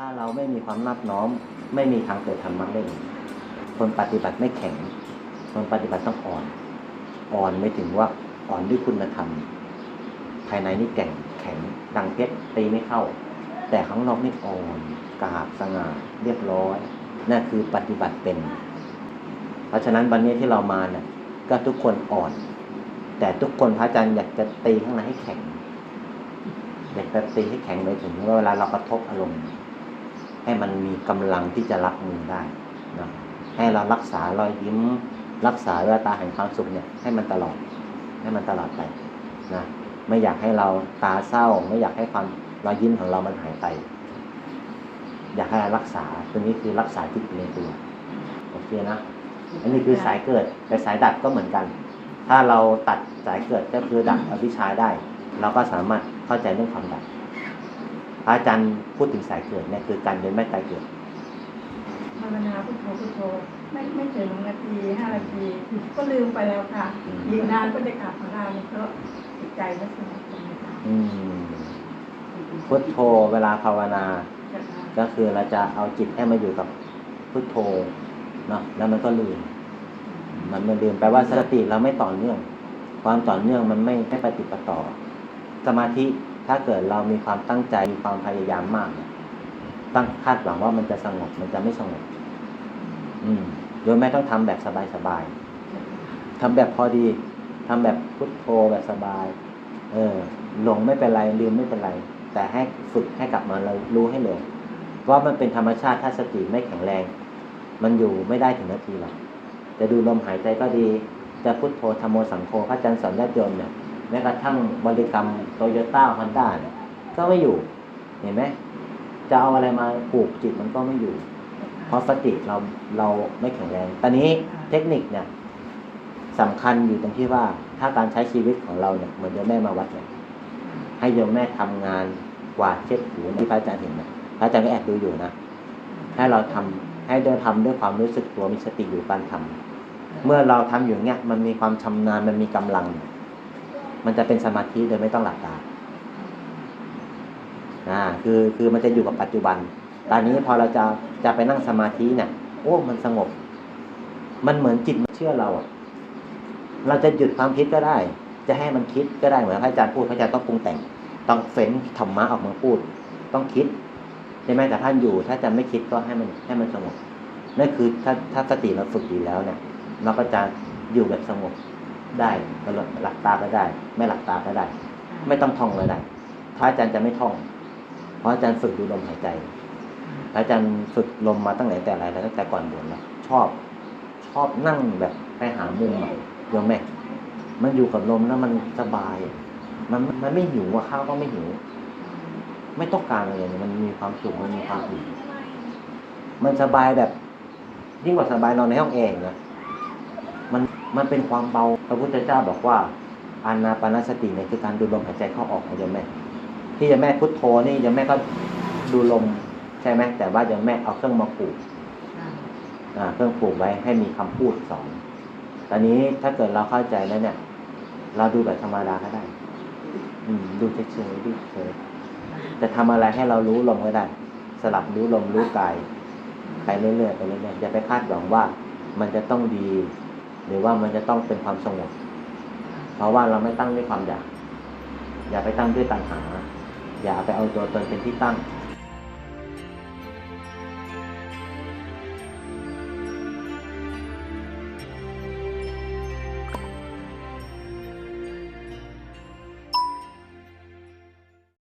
ถ้าเราไม่มีความนับน้อม ไม่มีทางเกิดธรรมะได้เลยคนปฏิบัติไม่แข็ง คนปฏิบัติต้องอ่อน อ่อนไม่ถึงว่าอ่อนด้วยคุณธรรม ภายในนี่แก่งแข็งดังเพชรตีไม่เข้า แต่ข้างนอกนี่อ่อนกราบสง่าเรียบร้อยนั่นคือปฏิบัติเป็น เพราะฉะนั้นวันนี้ที่เรามาเนี่ยก็ทุกคนอ่อน แต่ทุกคนพระอาจารย์อยากจะตีข้างในให้แข็งอยากจะตีให้แข็งไปถึงว่าเวลาเรากระทบอารมณ์ ให้มันมีกำลังที่จะรับมือได้นะให้เรารักษารอยยิ้ม รักษาแววตาแห่งความสุขเนี่ยให้มันตลอด ให้มันตลอดไปนะไม่อยากให้เราตาเศร้า ไม่อยากให้ความรอยยิ้มของเรามันหายไป อยากให้รักษาตัวนี้คือรักษาจิตในตัวโอเคนะอันนี้คือสายเกิดแต่สายดับก็เหมือนกัน ถ้าเราตัดสายเกิดก็คือดับอวิชชาได้ เราก็สามารถเข้าใจเรื่องความดับ อาจารย์พูดถึงสายเกิดเนี่ยคือการเดินไม่ตายเกิดภาวนาพุทโธพุทโธไม่ไม่ถึงนาทีห้านาทีก็ลืมไปแล้วค่ะอืมยิงนานก็จะกลับมาได้เพราะจิตใจไม่สงบเลยค่ะอืมพุทโธเวลาภาวนา ก็คือเราจะเอาจิตให้มาอยู่กับพุทโธเนาะแล้วมันก็ลืมมันไม่ลืมแปลว่าสติเราไม่ต่อเนื่อง ความต่อเนื่องมันไม่ไม่ปฏิปต่อ สมาธิ ถ้าเกิดเรามีความตั้งใจมีความพยายามมากตั้งคาดหวังว่ามันจะสงบมันจะไม่สงบ อืมโดยไม่ต้องทำแบบสบายๆทำแบบพอดีทำแบบพุทโธแบบสบาย เออหลงไม่เป็นไรลืมไม่เป็นไร แต่ให้ฝึกให้กลับมาเรารู้ให้เร็วว่ามันเป็นธรรมชาติถ้าสติไม่แข็งแรง มันอยู่ไม่ได้ถึงนาทีหรอกจะดูลมหายใจก็ดี จะพุทโธธรรมโมสังโฆพระอาจารย์สอนญาติโยมเนี่ย แม้กระทั่งบริกรรมโตโยต้าฮอนด้าเนี่ยก็ไม่อยู่ เห็นไหมจะเอาอะไรมาปลูกจิตมันก็ไม่อยู่ เพราะสติเราเราไม่แข็งแรง ตอนนี้เทคนิคเนี่ยสำคัญอยู่ตรงที่ว่าถ้าการใช้ชีวิตของเราเนี่ยเหมือนโยมแม่มาวัดเนี่ยให้โยมแม่ทำงานกวาดเช็ดถูที่พระอาจารย์เห็นนะพระอาจารย์ก็แอบดูอยู่นะให้เราทำให้เดินทำด้วยความรู้สึกตัวมีสติอยู่การทำเมื่อเราทำอยู่เนี้ยมันมีความชำนาญมันมีกำลัง มันจะเป็นสมาธิโดยไม่ต้องหลับตาอ่าคือคือมันจะอยู่กับปัจจุบัน ตอนนี้พอเราจะจะไปนั่งสมาธิเนี่ยโอ้มันสงบ มันเหมือนจิตมันเชื่อเราอะเราจะหยุดความคิดก็ได้ จะให้มันคิดก็ได้เหมือนพระอาจารย์พูดพระอาจารย์ต้องปรุงแต่ง ต้องเฟ้นธรรมะออกมาพูด ต้องคิดใช่ไหมแต่ท่านอยู่ ถ้าจะไม่คิดก็ให้มันให้มันสงบนั่นคือถ้าถ้าสติเราฝึกดีแล้วเนี่ย เราก็จะอยู่แบบสงบ ได้หลับตาก็ได้ ไม่หลับตาก็ได้ ไม่ต้องท่องเลยได้พระอาจารย์จะไม่ท่อง เพราะอาจารย์ฝึกดูลมหายใจอาจารย์ฝึกลมมาตั้งไหนแต่ไรแล้วตั้งแต่ก่อนบวชแล้วชอบ ชอบนั่งแบบไปหามุมอะโยมแม่มันอยู่กับลมแล้วมันสบาย มันมันไม่หิวอะข้าวก็ไม่หิว ไม่ต้องการอะไรเลยมันมีความสุขมันมีความอิ่มมันสบายแบบยิ่งกว่าสบายนอนในห้องแอร์อีกนะมัน มันเป็นความเบา พระพุทธเจ้าบอกว่าอานาปานสติเนี่ยคือการดูลมหายใจเข้าออกของโยมแม่ ที่โยมแม่พุทโธนี่โยมแม่ก็ดูลมใช่ไหมแต่ว่าโยมแม่เอาเครื่องมาผูกอ่าเครื่องปลูกไว้ให้มีคำพูดสอนตอนนี้ถ้าเกิดเราเข้าใจแล้วเนี่ย เราดูแบบธรรมดาก็ได้ อืม ดูเฉยๆดูเฉยๆจะทำอะไรให้เรารู้ลมก็ได้ สลับรู้ลมรู้กายไปเรื่อยๆไปเรื่อยๆอย่าไปคาดหวังว่ามันจะต้องดี หรือว่ามันจะต้องเป็นความสงบ เพราะว่าเราไม่ตั้งด้วยความอยาก อย่าไปตั้งด้วยตัณหา อย่าไปเอาตัวตนเป็นที่ตั้ง